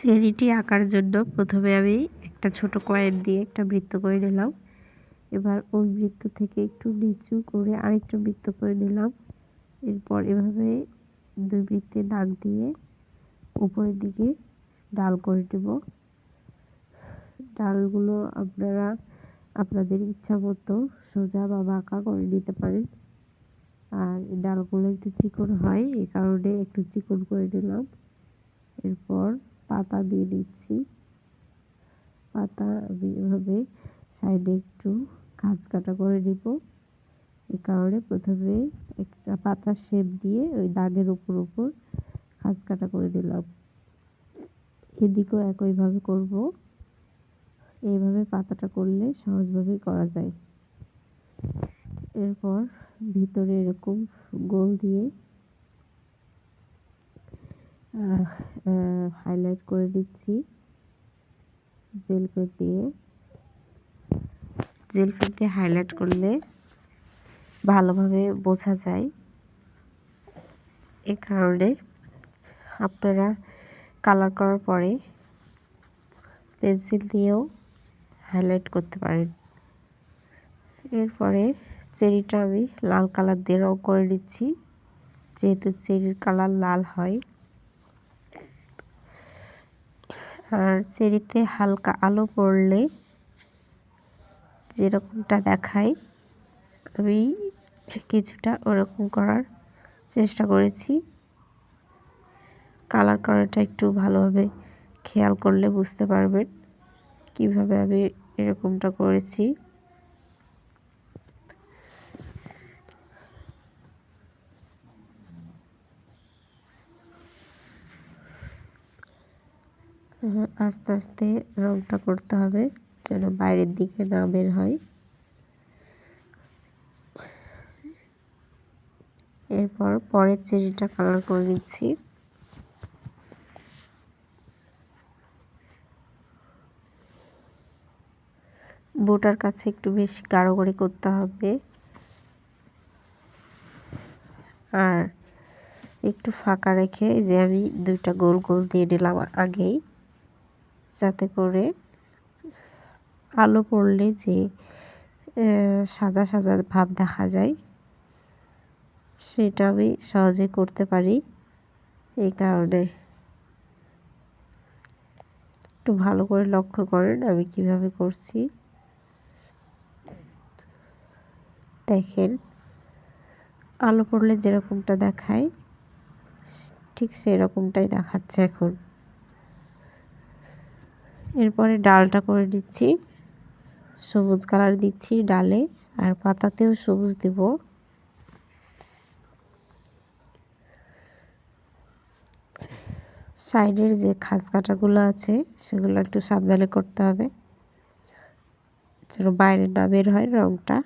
Charity আঁকার জন্য প্রথমে আমি একটা ছোট কয়েন দিয়ে একটা বৃত্ত করে নিলাম। এবার ওই বৃত্ত থেকে একটু নিচু করে আরেকটা বৃত্ত করে নিলাম। এরপর এভাবে দুই বৃত্তে দাগ দিয়ে উপরের দিকে ডাল করে দেব ডালগুলো আপনারা, আপনাদের ইচ্ছা মতো সোজা বা বাঁকা করে নিতে পারেন। আর ডালগুলো একটু চিকন হয় এই কারণে একটু চিকন করে নিলাম। এরপর পাতা দিয়ে দিচ্ছি। পাতা এভাবে সাইডে একটু খাঁজ কাটা করে নিব এই কারণে প্রথমে একটা পাতার শেপ দিয়ে ওই দাগের উপর উপর খাঁজ কাটা করে দিলাম। এদিকেও একইভাবে করব। এইভাবে পাতাটা করলে সহজভাবেই করা যায়। এরপর ভিতরে এরকম গোল দিয়ে হাইলাইট করে দিচ্ছি। জেল পেন দিয়ে জেল পেন দিয়ে হাইলাইট করলে ভালোভাবে বোঝা যায়। এ কারণে আপনারা কালার করার পরে পেন্সিল দিয়েও হাইলাইট করতে পারেন। এরপরে চেরিটা আমি লাল কালার দিয়ে রং করে নিচ্ছি যেহেতু চেরির কালার লাল হয় আর চেরিতে হালকা আলো পড়লে যেরকমটা দেখায় আমি কিছুটা ওরকম করার চেষ্টা করেছি। কালার করাটা একটু ভালোভাবে খেয়াল করলে বুঝতে পারবেন কীভাবে আমি এরকমটা করেছি। আস্তে আস্তে রংটা করতে হবে যেন বাইরের দিকে না বের হয়। এরপর পরের চেরিটা কালার করে নিচ্ছি। বোটার কাছে একটু বেশি গাঢ় করে করতে হবে। আর একটু ফাঁকা রেখে যে আমি দুইটা গোল গোল দিয়ে নিলাম আগেই। যাতে করে আলো পড়লে যে সাদা সাদা ভাব দেখা যায়, সেটা আমি সহজে করতে পারি। এই কারণে একটু ভালো করে লক্ষ্য করেন আমি কীভাবে করছি। দেখেন, আলো পড়লে যেরকমটা দেখায়, ঠিক সেরকমটাই দেখাচ্ছে এখন। এরপরে ডালটা করে দিচ্ছি সবুজ কালার দিচ্ছি ডালে আর পাতাতেও সবুজ দেব। সাইডের যে খাঁজ কাটাগুলো আছে, সেগুলো একটু সাবধানে করতে হবে, যেন বাইরে না বের হয় রঙটা